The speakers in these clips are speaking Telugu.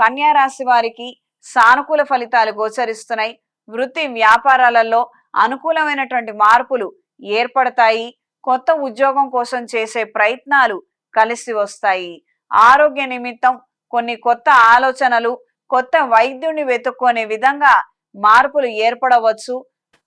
కన్యా రాశి వారికి సానుకూల ఫలితాలు గోచరిస్తున్నాయి. వృత్తి వ్యాపారాలలో అనుకూలమైనటువంటి మార్పులు ఏర్పడతాయి. కొత్త ఉద్యోగం కోసం చేసే ప్రయత్నాలు కలిసి వస్తాయి. ఆరోగ్య నిమిత్తం కొన్ని కొత్త ఆలోచనలు కొత్త వైద్యుని వెతుక్కునే విధంగా మార్పులు ఏర్పడవచ్చు.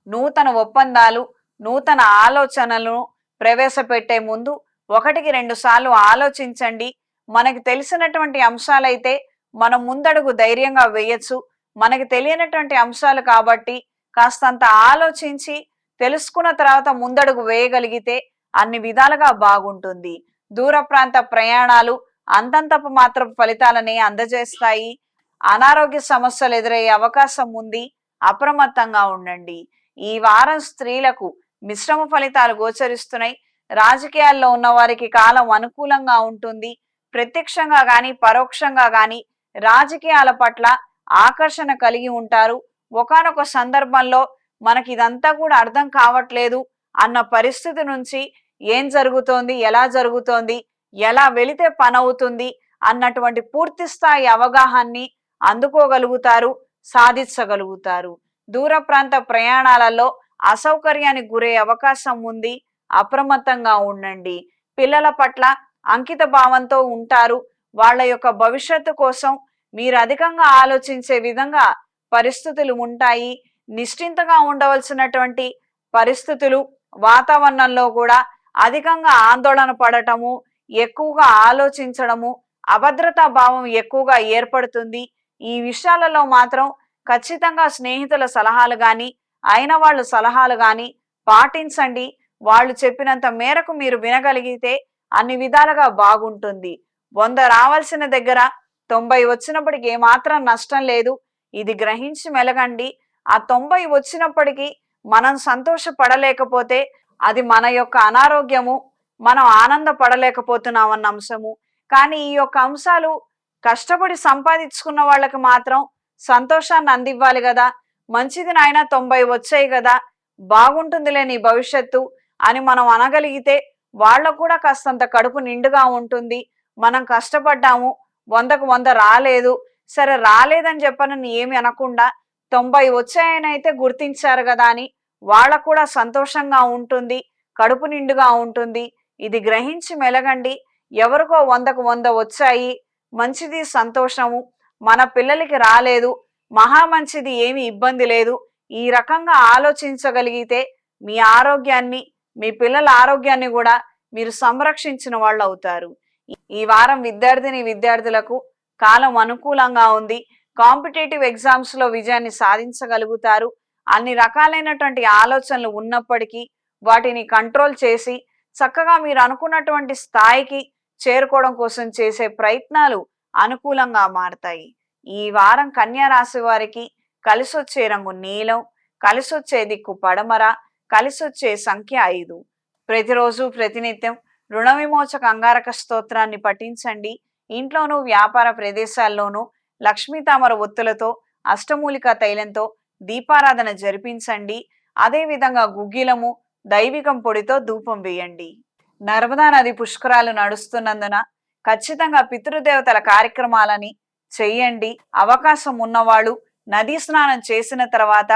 నూతన ఒప్పందాలు నూతన ఆలోచనలను ప్రవేశపెట్టే ముందు ఒకటికి రెండు సార్లు ఆలోచించండి. మనకు తెలిసినటువంటి అంశాలైతే మనం ముందడుగు ధైర్యంగా వేయచ్చు. మనకి తెలియనటువంటి అంశాలు కాబట్టి కాస్తంత ఆలోచించి తెలుసుకున్న తర్వాత ముందడుగు వేయగలిగితే అన్ని విధాలుగా బాగుంటుంది. దూర ప్రాంత ప్రయాణాలు అంతంతపు మాత్రం ఫలితాలని అందజేస్తాయి. అనారోగ్య సమస్యలు ఎదురయ్యే అవకాశం ఉంది. అప్రమత్తంగా ఉండండి. ఈ వారం స్త్రీలకు మిశ్రమ ఫలితాలు గోచరిస్తున్నాయి. రాజకీయాల్లో ఉన్న వారికి కాలం అనుకూలంగా ఉంటుంది. ప్రత్యక్షంగా కానీ పరోక్షంగా కానీ రాజకీయాల పట్ల ఆకర్షణ కలిగి ఉంటారు. ఒకానొక సందర్భంలో మనకి ఇదంతా కూడా అర్థం కావట్లేదు అన్న పరిస్థితి నుంచి ఏం జరుగుతోంది ఎలా జరుగుతోంది ఎలా వెళితే పనవుతుంది అన్నటువంటి పూర్తి స్థాయి అవగాహాన్ని అందుకోగలుగుతారు సాధించగలుగుతారు. దూర ప్రాంత ప్రయాణాలలో అసౌకర్యానికి గురే అవకాశం ఉంది అప్రమత్తంగా ఉండండి. పిల్లల పట్ల అంకిత భావంతో ఉంటారు వాళ్ళ యొక్క భవిష్యత్తు కోసం మీరు అధికంగా ఆలోచించే విధంగా పరిస్థితులు ఉంటాయి. నిశ్చింతగా ఉండవలసినటువంటి పరిస్థితులు వాతావరణంలో కూడా అధికంగా ఆందోళన పడటము ఎక్కువగా ఆలోచించడము అభద్రతా భావం ఎక్కువగా ఏర్పడుతుంది. ఈ విషయాలలో మాత్రం ఖచ్చితంగా స్నేహితుల సలహాలు కానీ అయిన వాళ్ళ సలహాలు కానీ పాటించండి. వాళ్ళు చెప్పినంత మేరకు మీరు వినగలిగితే అన్ని విధాలుగా బాగుంటుంది. వంద రావాల్సిన దగ్గర తొంభై వచ్చినప్పటికి ఏమాత్రం నష్టం లేదు. ఇది గ్రహించి మెలగండి. ఆ తొంభై వచ్చినప్పటికీ మనం సంతోషపడలేకపోతే అది మన యొక్క అనారోగ్యము మనం ఆనందపడలేకపోతున్నాం అన్న అంశము. కానీ ఈ యొక్క అంశాలు కష్టపడి సంపాదించుకున్న వాళ్ళకి మాత్రం సంతోషాన్ని అందివ్వాలి కదా. మంచిది నాయన తొంభై వచ్చాయి కదా. బాగుంటుందిలే నీ భవిష్యత్తు అని మనం అనగలిగితే వాళ్ళకు కూడా కాస్తంత కడుపు నిండుగా ఉంటుంది. మనం కష్టపడ్డాము వందకు వంద రాలేదు. సరే రాలేదని చెప్పనని ఏమి అనకుండా తొంభై వచ్చాయనైతే గుర్తించారు కదా అని వాళ్ళకు కూడా సంతోషంగా ఉంటుంది కడుపు నిండుగా ఉంటుంది. ఇది గ్రహించి మెలగండి. ఎవరికో వందకు వంద వచ్చాయి. మంచిది సంతోషము. మన పిల్లలకి రాలేదు. మహా మంచిది ఏమి ఇబ్బంది లేదు. ఈ రకంగా ఆలోచించగలిగితే మీ ఆరోగ్యాన్ని మీ పిల్లల ఆరోగ్యాన్ని కూడా మీరు సంరక్షించిన వాళ్ళు అవుతారు ఈ వారం విద్యార్థిని విద్యార్థులకు కాలం అనుకూలంగా ఉంది. కాంపిటేటివ్ ఎగ్జామ్స్లో విజయాన్ని సాధించగలుగుతారు. అన్ని రకాలైనటువంటి ఆలోచనలు ఉన్నప్పటికీ వాటిని కంట్రోల్ చేసి చక్కగా మీరు అనుకున్నటువంటి స్థాయికి చేరుకోవడం కోసం చేసే ప్రయత్నాలు అనుకూలంగా మారతాయి. ఈ వారం కన్యా రాశి వారికి కలిసొచ్చే రంగు నీలం కలిసొచ్చే దిక్కు పడమర కలిసొచ్చే సంఖ్య ఐదు. ప్రతిరోజు ప్రతినిత్యం రుణ విమోచక అంగారక స్తోత్రాన్ని పఠించండి. ఇంట్లోనూ వ్యాపార ప్రదేశాల్లోనూ లక్ష్మీ తామర ఒత్తులతో అష్టమూలిక తైలంతో దీపారాధన జరిపించండి. అదేవిధంగా గుగ్గిలము దైవికం పొడితో ధూపం వేయండి. నర్మదా నది పుష్కరాలు నడుస్తున్నందున ఖచ్చితంగా పితృదేవతల కార్యక్రమాలని చెయ్యండి అవకాశం ఉన్నవాళ్ళు నదీ స్నానం చేసిన తర్వాత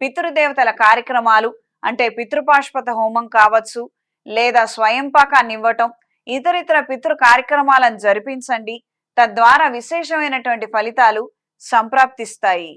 పితృదేవతల కార్యక్రమాలు అంటే పితృపాష్పత హోమం కావచ్చు లేదా స్వయంపాకాన్ని ఇవ్వటం ఇతరితర పితృ కార్యక్రమాలను జరిపించండి తద్వారా విశేషమైనటువంటి ఫలితాలు సంప్రాప్తిస్తాయి.